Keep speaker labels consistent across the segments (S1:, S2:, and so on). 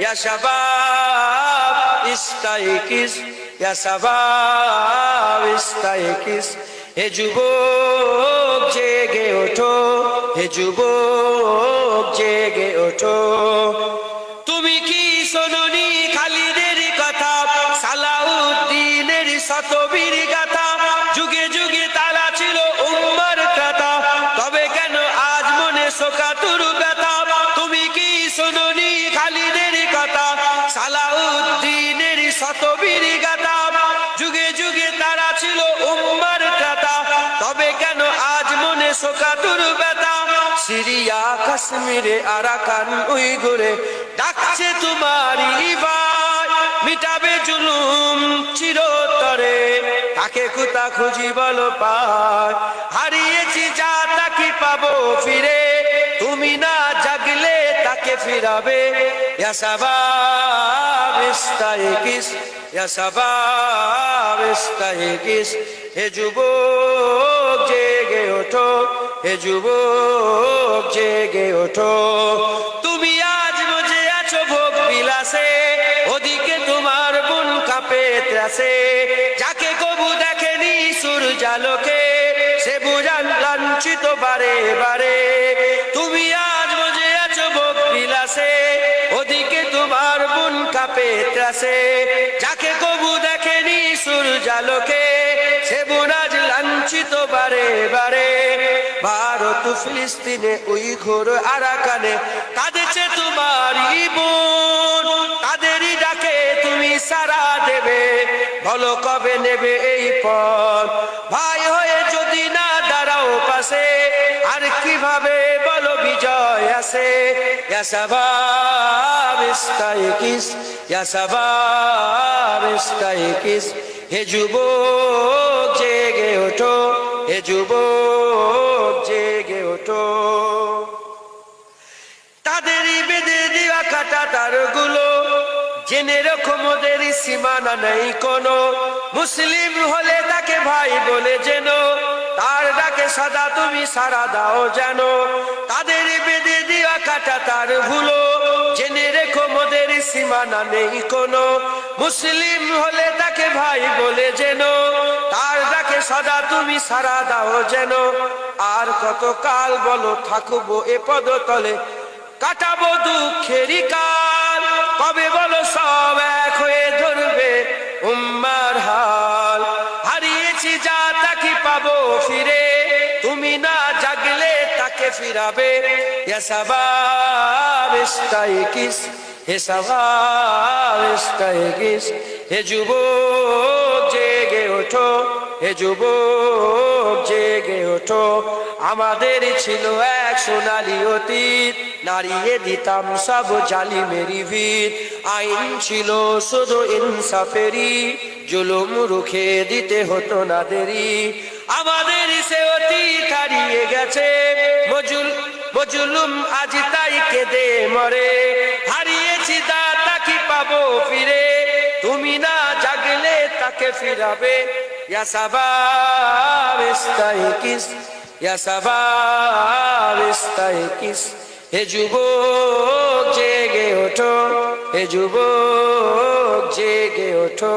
S1: ইয়া শাবাব ইস্তাইকিস ইয়া শাবাব ইস্তাইকিস হে যুবক জেগে ওঠো হে যুবক জেগে ওঠো তুমি কি শোনি খালিদের কথা? সালাউদ্দিনের শতবীর গাথা সালাউদ্দিনের শতবীর গাথা যুগে যুগে তারা ছিল উম্মার কথা তবে কেন আজ মনে শোকাতুর ব্যথা? সিরিয়া, কাশ্মীরে, আরাকান, উইগুরে ডাকছে তোমারই ভাই মিটাবে জুলুম চিরতরে। তাকে কুতা খুঁজি বলো পায়। হারিয়েছি যা তাকে পাবো ফিরে? তুমি না তাকে ফিরাবে। হে জেগে ওঠো, হে জেগে ওঠো। তুমি আজ বুঝে আছো ভোগ বিলাসে, ওদিকে তোমার বোন কাঁপে ত্রাসে। যাকে কবু দেখেনি সুর সূর্যালোকে, সে বুঝান লাঞ্ছিত বারে বারে। বোন যাকে কবু দেখেনি সূর্যালোকে, সে বুনাজ লাঞ্ছিত বারে বারে। ভারত ফিলিস্তিনে ওই ঘোর আরাকানে, কাঁদেছে তোমার বোন তাদেরই ডাকে তুমি সারা দেবে। বলো কবে নেবে এই পথ? ভাই হয়ে যদি না দাঁড়াও পাশে, আর কীভাবে বলো বিজয় আসে? ইয়াসাবাব ইস্তাইকিস ইয়াসাবাব ইস্তাইকিস হে যুবক জেগে ওঠো হে যুবক জেগে ওঠো তাদেরই বেঁধে দেওয়া কাটা তারগুলো জেনে রকম ওদের সীমানা নেই কোনো। মুসলিম হলে তাকে ভাই বলে যেন তার ডাকে সাদা তুমি সারা দাও যেন তাদের বেঁধে দেওয়া কাটা তার ভুলো জেনে রেখো মোদের সীমানা নেই কোনো। মুসলিম হলে তাকে ভাই বলে যেন তার ডাকে সদা তুমি সারা দাও যেন আর কত কাল বলো থাকব এ পদতলে। কাটাবো দুঃখেরই কাল। ফিরাবে হে হে জেগে ওঠো, হে জেগে ওঠো। আমাদের ছিল এক সোনালি অতীত নারিয়ে দিতাম সব জালি মেরি ভিত। আইন ছিল শুধু ইনসাফেরি জুলুম রুখে দিতে হতো না দেরি আমাদের হারিয়ে গেছে। মজুল আজ তাই কেঁদে মরে। হারিয়েছি দাতা কি পাবো ফিরে? তুমি না জাগলে তাকে ফিরাবে। ইয়া ইয়া হে যুবক, জেগে ওঠো। হে যুবক, জেগে ওঠো।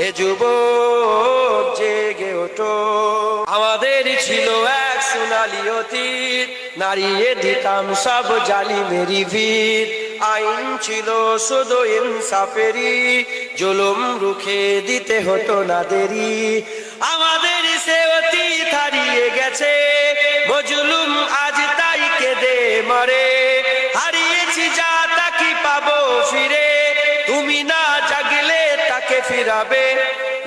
S1: হে যুবক জেগে ওঠো। আমাদের ছিল এক সোনালি অতীত নারিয়ে দিতাম সব জালি মেরি ভিড় আইন ছিল শুধু ইনসাফেরি জুলুম রুখে দিতে হতো না দেরি। আমাদের সে অতীত হারিয়ে গেছে ফিরাবে।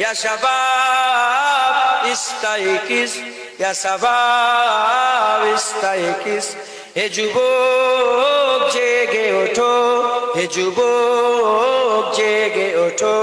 S1: ইয়া শাবাব ইস্তাইকিস ইয়া শাবাব ইস্তাইকিস হে যুবক, জেগে ওঠো। হে যুবক, জেগে ওঠো।